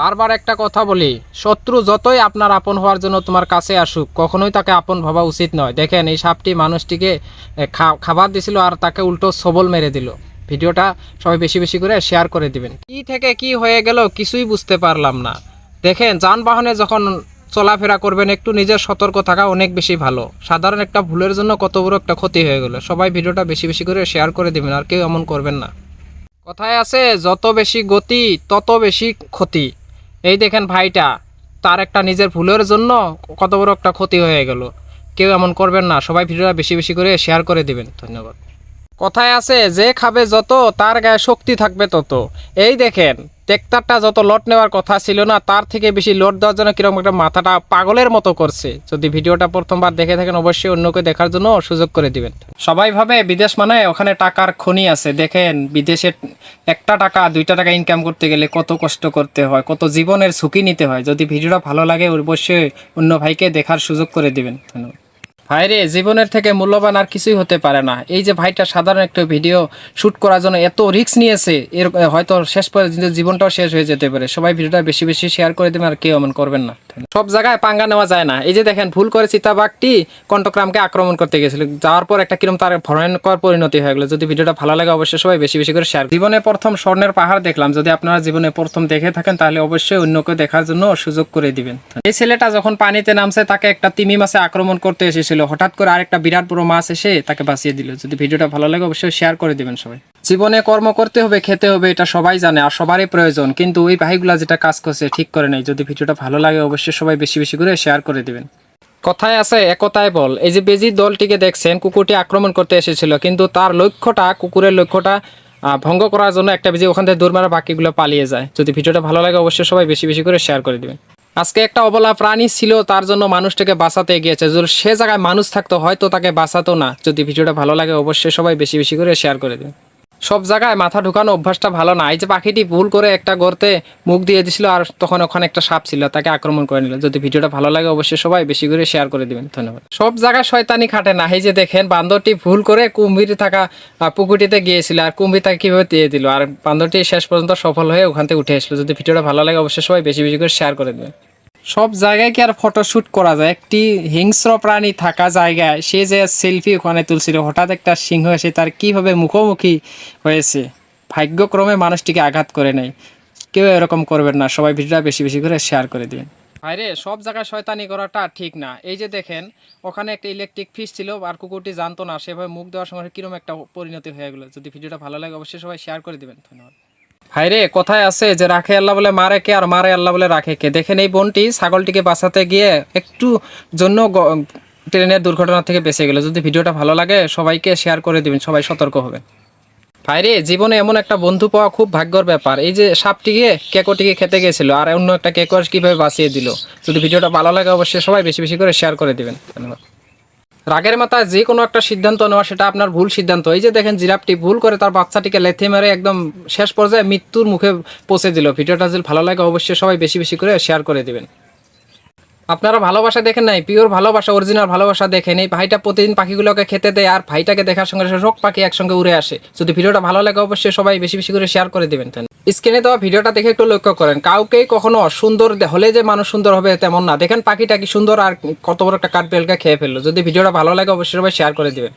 বারবার একটা কথা বলি, শত্রু যতই আপনার আপন হওয়ার জন্য তোমার কাছে আসুক, কখনোই তাকে আপন ভাবা উচিত নয়। দেখেন, এই সাপটি মানুষটিকে খাবার দিছিল আর তাকে উল্টো সবল মেরে দিল। ভিডিওটা সবাই বেশি বেশি করে শেয়ার করে দিবেন। কি থেকে কি হয়ে গেল কিছুই বুঝতে পারলাম না। দেখেন, যানবাহনে যখন চলাফেরা করবেন, একটু নিজের সতর্ক থাকা অনেক বেশি ভালো। সাধারণ একটা ভুলের জন্য কত বড় একটা ক্ষতি হয়ে গেল। সবাই ভিডিওটা বেশি বেশি করে শেয়ার করে দিবেন, আর কেউ এমন করবেন না। কথায় আছে, যত বেশি গতি, তত বেশি ক্ষতি। এই দেখেন ভাইটা, তার একটা নিজের ভুলের জন্য কত বড় একটা ক্ষতি হয়ে গেল। কেউ এমন করবেন না, সবাই ভিডিওটা বেশি বেশি করে শেয়ার করে দিবেন। ধন্যবাদ। কথায় আছে, যে খাবে যত, তার গায়ে শক্তি থাকবে তত। এই দেখেন টেক্টারটা যত লট নেওয়ার কথা ছিল না, তার থেকে বেশি লট দেওয়ার জন্য কীরকম একটা মাথাটা পাগলের মতো করছে। যদি ভিডিওটা প্রথমবার দেখে থাকেন, অবশ্যই অন্যকে দেখার জন্য সুযোগ করে দিবেন। সবাই ভাবে বিদেশ মানে ওখানে টাকার খনি আছে। দেখেন, বিদেশে একটা টাকা, দুইটা টাকা ইনকাম করতে গেলে কত কষ্ট করতে হয়, কত জীবনের ঝুঁকি নিতে হয়। যদি ভিডিওটা ভালো লাগে, অবশ্যই অন্য ভাইকে দেখার সুযোগ করে দিবেন। ধন্যবাদ। ভাইরে, জীবনের থেকে মূল্যবান আর কিছুই হতে পারে না। এই যে ভাইটা সাধারণ একটা ভিডিও শ্যুট করার জন্য এত রিস্ক নিয়েছে, এর হয়তো শেষ পর্যন্ত জীবনটাও শেষ হয়ে যেতে পারে। সবাই ভিডিওটা বেশি বেশি শেয়ার করে দেবেন আর কেউ এমন করবেন না। সব জায়গায় পাঙ্গা নেওয়া যায় না। এই যে দেখেন, ভুল করে চিতাবাঘটি কণ্ঠক্রামকে আক্রমণ করতে গেছিল। যাওয়ার পর একটা কিরম তার ভয়ঙ্কর পরিণতি হয়ে গেলো। যদি ভিডিওটা ভালো লাগে, অবশ্যই সবাই বেশি বেশি করে শেয়ার জীবনে প্রথম স্বর্ণের পাহাড় দেখলাম। যদি আপনারা জীবনে প্রথম দেখে থাকেন, তাহলে অবশ্যই অন্যকে দেখার জন্য সুযোগ করে দিবেন। এই ছেলেটা যখন পানিতে নামছে, তাকে একটা তিমি মাছে আক্রমণ করতে এসেছিল। হঠাৎ করে আরেকটা বিরাট বড় মাছ এসে তাকে বাঁচিয়ে দিল। যদি ভিডিওটা ভালো লাগে, অবশ্যই শেয়ার করে দিবেন সবাই। জীবনে কর্ম করতে হবে, খেতে হবে, এটা সবাই জানে আর সবারই প্রয়োজন। কিন্তু ওই ভাইগুলা যেটা কাজ করছে ঠিক করে নেই। যদি ভিডিওটা ভালো লাগে, অবশ্যই সবাই বেশি বেশি করে শেয়ার করে দিবেন। কথায় আছে, একতায় বল। এই যে বেজি দলটিকে দেখছেন, কুকুরটি আক্রমণ করতে এসেছিল, কিন্তু তার লক্ষ্যটা, কুকুরের লক্ষ্যটা ভঙ্গ করার জন্য একটা বেজি ওখান থেকে দূর মারা বাকিগুলো পালিয়ে যায়। যদি ভিডিওটা ভালো লাগে, অবশ্যই সবাই বেশি বেশি করে শেয়ার করে দিবেন। আজকে একটা অবলা প্রাণী ছিল, তার জন্য মানুষটাকে বাঁচাতে গিয়েছে যদি সে জায়গায় মানুষ থাকতো, হয়তো তাকে বাঁচাতো না। যদি ভিডিওটা ভালো লাগে, অবশ্যই সবাই বেশি বেশি করে শেয়ার করে দিবেন। সব জায়গায় মাথা ঢুকানো অভ্যাসটা ভালো না। এই যে পাখিটি ভুল করে একটা গর্তে মুখ দিয়ে দিছিল আর তখন ওখানে একটা সাপ ছিল, তাকে আক্রমণ করে নিল। যদি ভিডিওটা ভালো লাগে অবশ্যই সবাই বেশি করে শেয়ার করে দিবেন। ধন্যবাদ। সব জায়গায় শয়তানি খাটে না। এই যে দেখেন, বান্দরটি ভুল করে কুম্ভীর থাকা পুকুরটিতে গিয়েছিল আর কুম্ভীর তাকে কীভাবে দিয়ে দিল। আর বান্দরটি শেষ পর্যন্ত সফল হয়ে ওখান থেকে উঠে আসলো যদি ভিডিওটা ভালো লাগে অবশ্যই সবাই বেশি বেশি করে শেয়ার করে দেবেন। সব জায়গায় কি আর ফটোশ্যুট করা যায়? একটি হিংস্র প্রাণী থাকা জায়গায় সে যে সেলফি ওখানে তুলছিল, হঠাৎ একটা সিংহ এসে তার কীভাবে মুখোমুখি হয়েছে? ভাগ্যক্রমে মানুষটিকে আঘাত করে নেয়। কেউ এরকম করবেন না, সবাই ভিডিওটা বেশি বেশি করে শেয়ার করে দিবেন। ভাইরে সব জায়গায় শয়তানি করাটা ঠিক না। এই যে দেখেন, ওখানে একটা ইলেকট্রিক ফিস ছিল, আর কুকুরটি জানতো না সেভাবে মুখ দেওয়ার সময় কিরম একটা পরিণতি হয়ে গেলো। যদি ভিডিওটা ভালো লাগে, অবশ্যই সবাই শেয়ার করে দিবেন। ধন্যবাদ। ভাইরে কথায় আছে যে রাখে আল্লাহ বলে, মারে কে আর মারে আল্লাহ বলে রাখে কে? দেখেন এই বোনটি, ছাগলটিকে বাঁচাতে গিয়ে একটু জন্য ট্রেনের দুর্ঘটনা থেকে বেঁচে গেল। যদি ভিডিওটা ভালো লাগে, সবাইকে শেয়ার করে দিবেন, সবাই সতর্ক হবে। ভাইরে, জীবনে এমন একটা বন্ধু পাওয়া খুব ভাগ্যর ব্যাপার। এই যে সাপটিকে কেকোটিকে খেতে গেছিল, আর অন্য একটা কেকো কীভাবে বাঁচিয়ে দিল? যদি ভিডিওটা ভালো লাগে, অবশ্যই সবাই বেশি বেশি করে শেয়ার করে দিবেন। ধন্যবাদ। রাগের মাথায় যে কোনো একটা সিদ্ধান্ত নেওয়া, সেটা আপনার ভুল সিদ্ধান্ত। এই যে দেখেন, জিরাফটি ভুল করে তার বাচ্চাটিকে লেথে মেরে একদম শেষ পর্যায়ে মৃত্যুর মুখে পৌঁছে দিল। ভিডিওটা যদি ভালো লাগে, অবশ্যই সবাই বেশি বেশি করে শেয়ার করে দিবেন। আপনারা ভালোবাসা দেখেন নাই? পিওর ভালোবাসা অরিজিনাল ভালোবাসা দেখেন। এই ভাইটা প্রতিদিন পাখিগুলোকে খেতে দেয় আর ভাইটাকে দেখার সঙ্গে সঙ্গে সব পাখি একসঙ্গে উড়ে আসে। যদি ভিডিওটা ভালো লাগে, অবশ্যই সবাই বেশি বেশি করে শেয়ার করে দিবেন। স্ক্রিনে দেওয়া ভিডিওটা দেখে একটু লক্ষ্য করেন। কাউকে কখনো সুন্দর হলে যে মানুষ সুন্দর হবে তেমন না। দেখেন পাখিটা কি সুন্দর আর কত বড় একটা কাঠ বেলকা খেয়ে ফেলল। যদি ভিডিওটা ভালো লাগে অবশ্যই শেয়ার করে দেবেন।